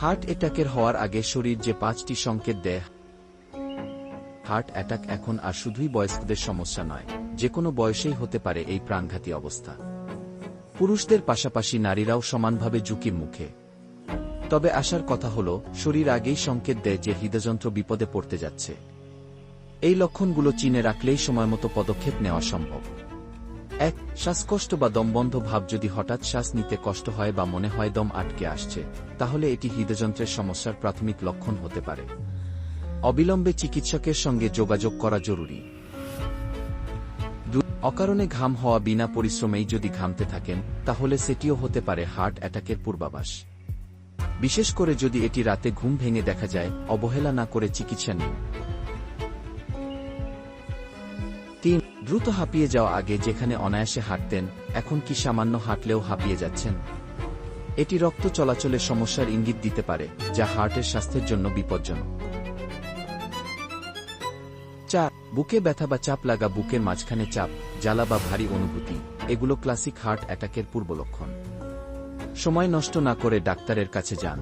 Heart অ্যাটাকের হওয়ার আগে শরীর যে পাঁচটি সংকেত দেয়, হার্ট অ্যাটাক এখন আর শুধুই বয়স্কদের সমস্যা নয় যে কোনো বয়সেই হতে পারে এই প্রাণঘাতী অবস্থা। পুরুষদের পাশাপাশি নারীরাও সমানভাবে ঝুঁকির মুখে। তবে আসার কথা হল, শরীর আগেই সংকেত দেয় যে হৃদযন্ত্র বিপদে পড়তে যাচ্ছে। এই লক্ষণগুলো চিনে রাখলেই সময়মতো পদক্ষেপ নেওয়া সম্ভব। এক, শ্বাসকষ্ট বা দমবন্ধ ভাব যদি হঠাৎ শ্বাস নিতে কষ্ট হয় বা মনে হয় দম আটকে আসছে, তাহলে এটি হৃদযন্ত্রের সমস্যার প্রাথমিক লক্ষণ হতে পারে। অবিলম্বে চিকিৎসকের সঙ্গে যোগাযোগ করা জরুরি। অকারণে ঘাম হওয়া বিনা পরিশ্রমেই যদি ঘামতে থাকেন, তাহলে সেটিও হতে পারে হার্ট অ্যাটাকের পূর্বাভাস। বিশেষ করে যদি এটি রাতে ঘুম ভেঙে দেখা যায়, অবহেলা না করে চিকিৎসা নিন। দ্রুত হাঁপিয়ে যাওয়া আগে যেখানে অনায়াসে হাঁটতেন, এখন কি সামান্য হাঁটলেও হাঁপিয়ে যাচ্ছেন? এটি রক্ত চলাচলের সমস্যার ইঙ্গিত দিতে পারে, যা হার্টের স্বাস্থ্যের জন্য বিপজ্জনক। চার, বুকে ব্যথা বা চাপ লাগা বুকের মাঝখানে চাপ, জ্বালা বা ভারী অনুভূতি, এগুলো ক্লাসিক হার্ট অ্যাটাকের পূর্বলক্ষণ। সময় নষ্ট না করে ডাক্তারের কাছে যান।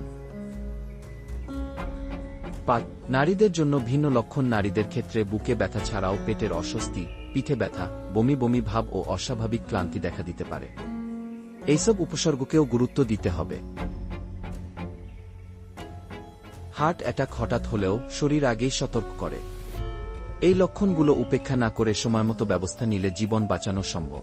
পাঁচ নারীদের জন্য ভিন্ন লক্ষণ নারীদের ক্ষেত্রে বুকে ব্যথা ছাড়াও পেটের অস্বস্তি, পিঠে ব্যথা, বমি বমি ভাব ও অস্বাভাবিক ক্লান্তি দেখা দিতে পারে। এইসব উপসর্গকেও গুরুত্ব দিতে হবে। হার্ট অ্যাটাক হঠাৎ হলেও শরীর আগেই সতর্ক করে। এই লক্ষণগুলো উপেক্ষা না করে সময়মতো ব্যবস্থা নিলে জীবন বাঁচানো সম্ভব।